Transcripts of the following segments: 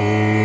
Oh.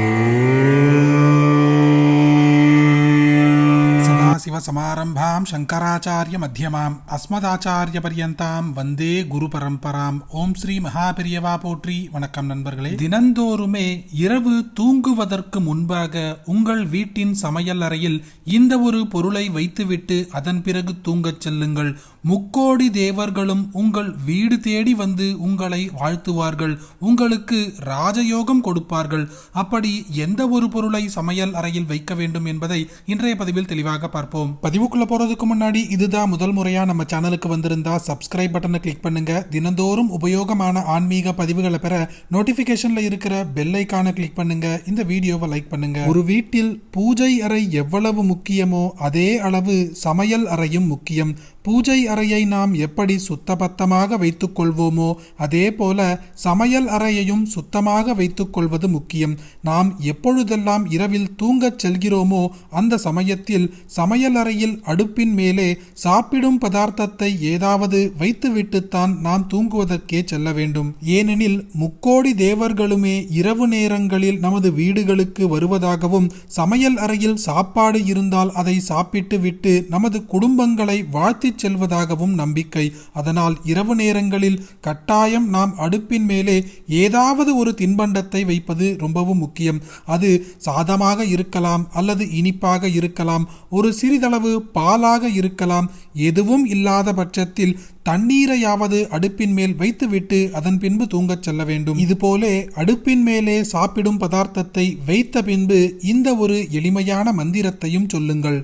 Shankaracharya மத்தியமாம் அஸ்மதாச்சாரிய பரியந்தாம் வந்தே குரு பரம்பராம் ஓம் ஸ்ரீ மகாபெரியவா போற்றி வணக்கம் நண்பர்களே. தினந்தோறுமே இரவு தூங்குவதற்கு முன்பாக உங்கள் வீட்டின் சமையல் அறையில் இந்த ஒரு பொருளை வைத்துவிட்டு அதன் பிறகு தூங்கச் செல்லுங்கள். முக்கோடி தேவர்களும் உங்கள் வீடு தேடி வந்து உங்களை வாழ்த்துவார்கள். உங்களுக்கு ராஜயோகம் கொடுப்பார்கள். அப்படி எந்த ஒரு பொருளை சமையல் அறையில் வைக்க வேண்டும் என்பதை இன்றைய பதிவில் தெளிவாக பார்ப்போம். பதிவுக்குள்ள போகிறதுக்கு முன்னாடி இதுதான் முதல் முறையாக நம்ம சேனலுக்கு வந்திருந்தா சப்ஸ்கிரைப் பட்டனை கிளிக் பண்ணுங்கள் தினந்தோறும் உபயோகமான ஆன்மீக பதிவுகளை பெற நோட்டிஃபிகேஷனில் இருக்கிற பெல் ஐக்கானை கிளிக் பண்ணுங்கள் இந்த வீடியோவை லைக் பண்ணுங்கள் ஒரு வீட்டில் பூஜை அறை எவ்வளவு முக்கியமோ அதே அளவு சமையல் அறையும் முக்கியம். பூஜை அறையை நாம் எப்படி சுத்தபத்தமாக வைத்துக்கொள்வோமோ அதே போல சமையல் அறையையும் சுத்தமாக வைத்துக்கொள்வது முக்கியம். நாம் எப்பொழுதெல்லாம் இரவில் தூங்கச் செல்கிறோமோ அந்த சமயத்தில் சமையல் அறையில் அடுப்பின் மேலே சாப்பிடும் பதார்த்தத்தை ஏதாவது வைத்துவிட்டுத்தான் நாம் தூங்குவதற்கே செல்ல வேண்டும். ஏனெனில் முக்கோடி தேவர்களுமே இரவு நேரங்களில் நமது வீடுகளுக்கு வருவதாகவும் சமையல் அறையில் சாப்பாடு இருந்தால் அதை சாப்பிட்டு விட்டு நமது குடும்பங்களை வாழ்த்திச் செல்வதாகவும் நம்பிக்கை. அதனால் இரவு நேரங்களில் கட்டாயம் நாம் அடுப்பின் மேலே ஏதாவது ஒரு தின்பண்டத்தை வைப்பது ரொம்பவும் முக்கியம். அது சாதமாக இருக்கலாம் அல்லது இனிப்பாக இருக்கலாம். ஒரு சிறிதளவு பாலாக இருக்கலாம் எதுவும் இல்லாத பட்சத்தில் தண்ணீரையாவது அடுப்பின் மேல் வைத்துவிட்டு அதன் பின்பு தூங்கச் செல்ல வேண்டும் இதுபோலே அடுப்பின் மேலே சாப்பிடும் பதார்த்தத்தை வைத்த பின்பு இந்த ஒரு எளிமையான மந்திரத்தையும் சொல்லுங்கள்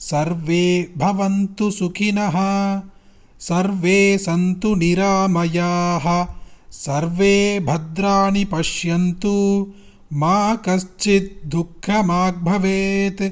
सर्वे भवन्तु सुखिनः सर्वे सन्तु निरामयाः सर्वे भद्राणि पश्यन्तु मा कश्चित् दुःखमाग् भवेत्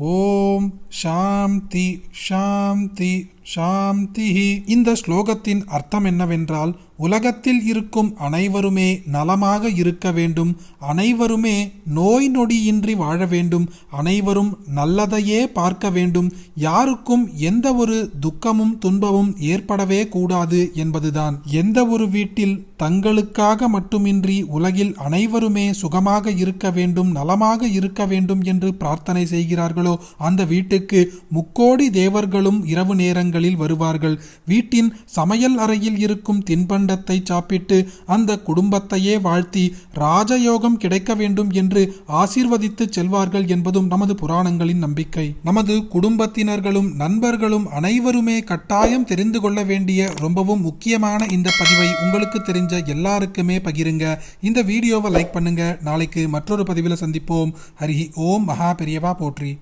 ஓம் சாந்தி சாந்தி சாந்தி இந்த ஸ்லோகத்தின் அர்த்தம் என்னவென்றால் உலகத்தில் இருக்கும் அனைவருமே நலமாக இருக்க வேண்டும். அனைவருமே நோய் நொடியின்றி வாழ வேண்டும். அனைவரும் நல்லதையே பார்க்க வேண்டும். யாருக்கும் எந்த ஒரு துக்கமும் துன்பமும் ஏற்படவே கூடாது என்பதுதான். எந்த ஒரு வீட்டில் தங்களுக்காக மட்டுமின்றி உலகில் அனைவருமே சுகமாக இருக்க வேண்டும் நலமாக இருக்க வேண்டும் என்று பிரார்த்தனை செய்கிறார்களோ அந்த வீட்டுக்கு முக்கோடி தேவர்களும் இரவு நேரங்களில் வருவார்கள். வீட்டின் சமையல் அறையில் இருக்கும் தின்பண்டத்தை சாப்பிட்டு அந்த குடும்பத்தையே வாழ்த்தி ராஜயோகம் கிடைக்க வேண்டும் என்று ஆசீர்வதித்து செல்வார்கள் என்பதும் நமது புராணங்களின் நம்பிக்கை. நமது குடும்பத்தினர்களும் நண்பர்களும் அனைவருமே கட்டாயம் தெரிந்து கொள்ள வேண்டிய ரொம்பவும் முக்கியமான இந்த பதிவை உங்களுக்கு தெரிஞ்ச எல்லாருக்குமே பகிருங்க. இந்த வீடியோவை லைக் பண்ணுங்க. நாளைக்கு மற்றொரு பதிவில் சந்திப்போம். ஹரிஹி ஓம். மகா பெரியவா போற்றி.